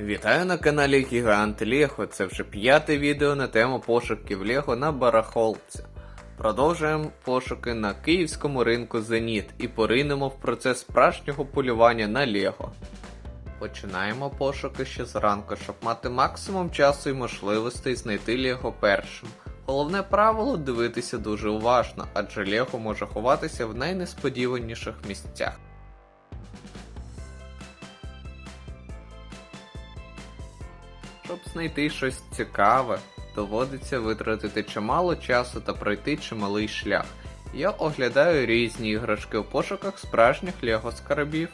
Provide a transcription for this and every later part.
Вітаю на каналі Гігант Лего. Це вже п'яте відео на тему пошуків Лего на барахолці. Продовжуємо пошуки на київському ринку Зеніт і поринемо в процес справжнього полювання на Лего. Починаємо пошуки ще зранку, щоб мати максимум часу і можливостей знайти Лего першим. Головне правило дивитися дуже уважно, адже Лего може ховатися в найнесподіваніших місцях. Щоб знайти щось цікаве, доводиться витратити чимало часу та пройти чималий шлях. Я оглядаю різні іграшки у пошуках справжніх лего скарбів.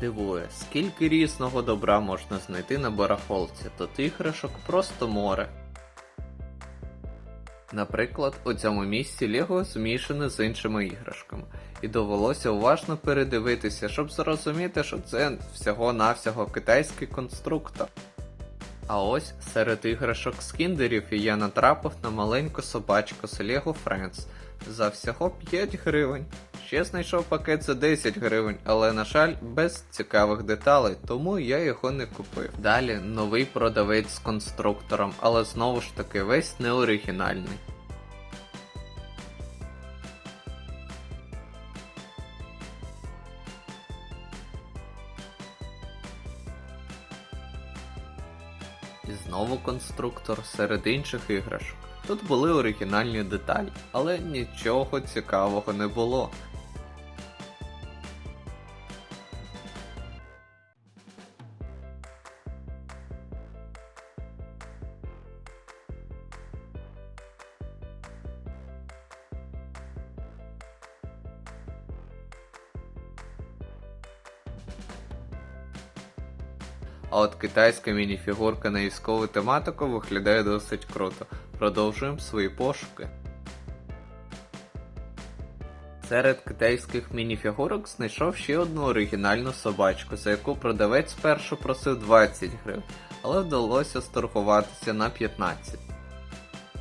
Дивує, скільки різного добра можна знайти на барахолці, тут іграшок просто море. Наприклад, у цьому місці Лего змішане з іншими іграшками, і довелося уважно передивитися, щоб зрозуміти, що це всього-навсього китайський конструктор. А ось серед іграшок з кіндерів я натрапив на маленьку собачку з Lego Friends за всього 5 гривень. Ще знайшов пакет за 10 гривень, але, на жаль, без цікавих деталей, тому я його не купив. Далі новий продавець з конструктором, але знову ж таки весь неоригінальний. І знову конструктор серед інших іграшок. Тут були оригінальні деталі, але нічого цікавого не було. А от китайська мініфігурка на військову тематику виглядає досить круто. Продовжуємо свої пошуки. Серед китайських мініфігурок знайшов ще одну оригінальну собачку, за яку продавець спершу просив 20 гривень, але вдалося сторгуватися на 15.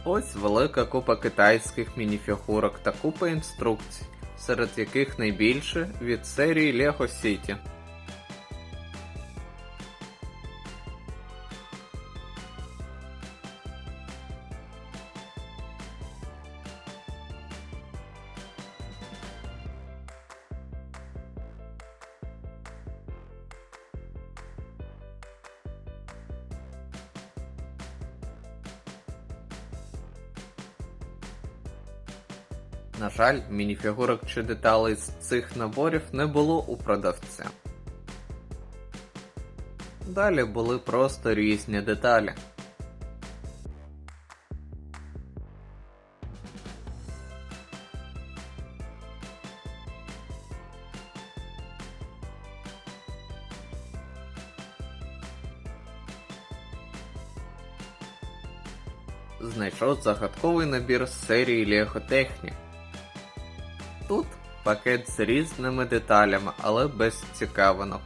Ось велика купа китайських мініфігурок та купа інструкцій, серед яких найбільше від серії Lego City. На жаль, мініфігурок чи деталей з цих наборів не було у продавця. Далі були просто різні деталі. Знайшов загадковий набір з серії Lego Technic. Пакет з різними деталями, але без цікавинок.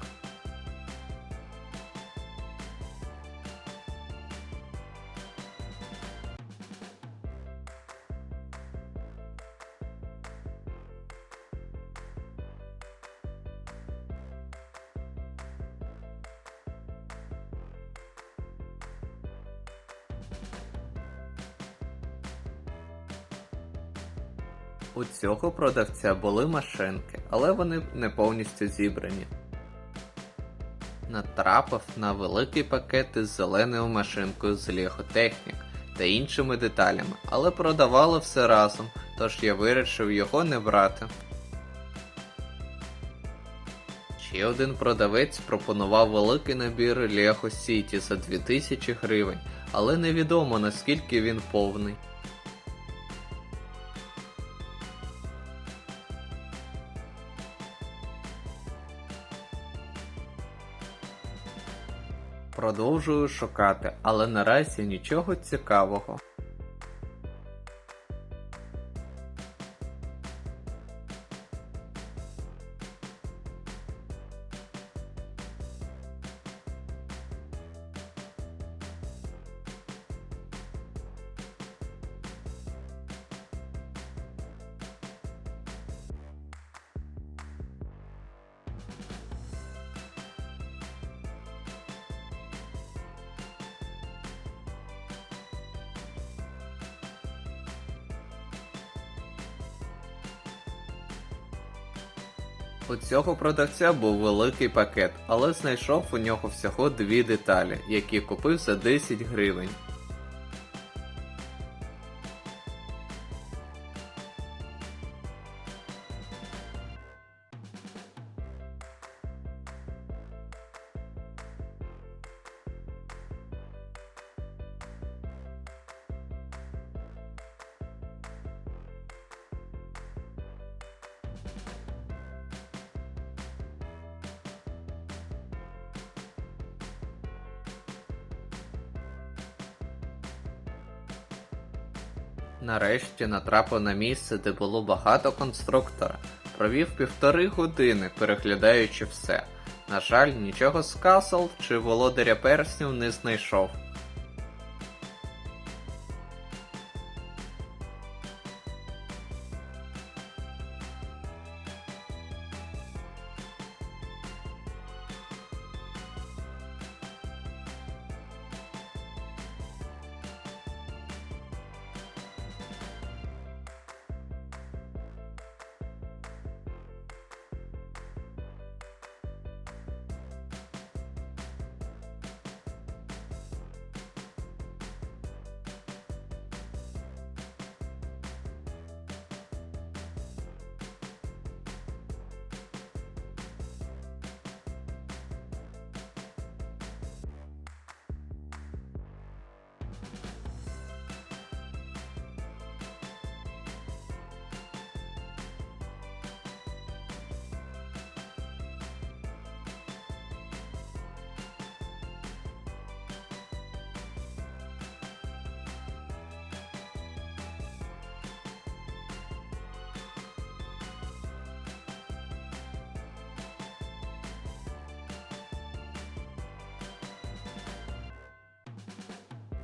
У цього продавця були машинки, але вони не повністю зібрані. Натрапив на великий пакет із зеленою машинкою з Technic та іншими деталями, але продавали все разом, тож я вирішив його не брати. Ще один продавець пропонував великий набір Lego City за 2000 гривень, але невідомо наскільки він повний. Продовжую шукати, але наразі нічого цікавого. У цього продавця був великий пакет, але знайшов у нього всього дві деталі, які купив за 10 гривень. Нарешті натрапив на місце, де було багато конструктора. Провів півтори години, переглядаючи все. На жаль, нічого з касл чи володаря перснів не знайшов.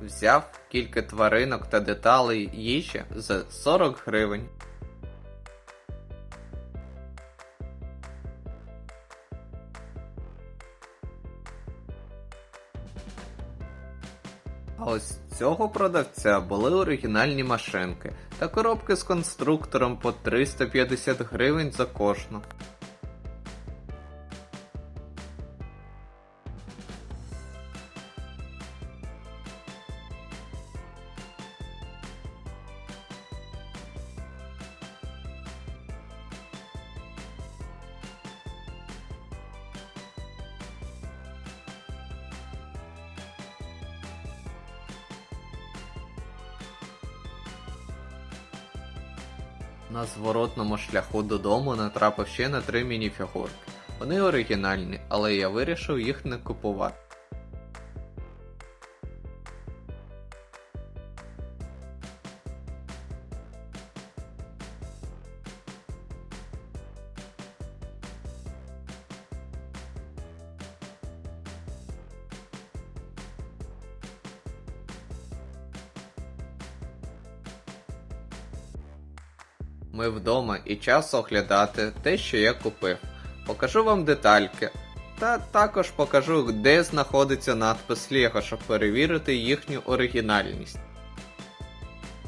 Взяв кілька тваринок та деталей їжі за 40 гривень. А ось цього продавця були оригінальні машинки та коробки з конструктором по 350 гривень за кожну. На зворотному шляху додому натрапив ще на три мініфігурки. Вони оригінальні, але я вирішив їх не купувати. Ми вдома і час оглядати те, що я купив. Покажу вам детальки. Та також покажу, де знаходиться надпис Лего, щоб перевірити їхню оригінальність.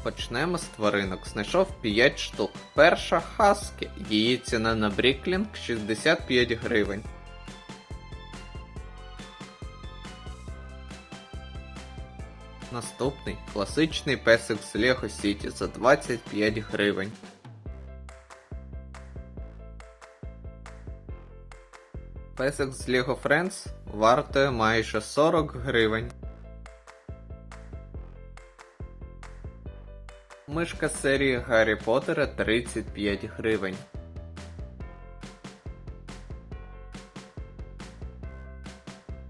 Почнемо з тваринок. Знайшов 5 штук. Перша Хаскі. Її ціна на Бріклінг 65 гривень. Наступний класичний песик з Lego City за 25 гривень. Песик з Lego Friends вартує майже 40 гривень. Мишка з серії Гаррі Поттера 35 гривень.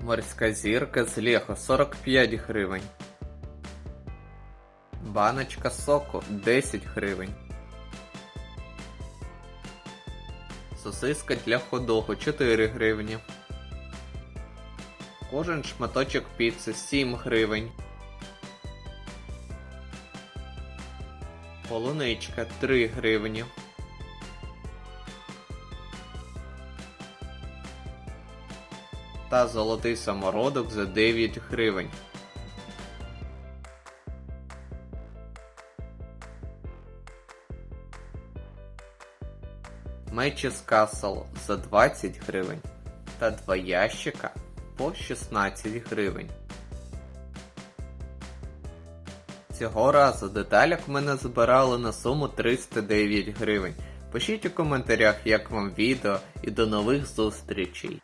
Морська зірка з Лего 45 гривень. Баночка соку 10 гривень. Сосиска для ходогу 4 гривні. Кожен шматочок піци 7 гривень. Полуничка 3 гривні. Та золотий самородок за 9 гривень. Matches Castle за 20 гривень та два ящика по 16 гривень. Цього разу деталяк мене збирали на суму 309 гривень. Пишіть у коментарях, як вам відео і до нових зустрічей.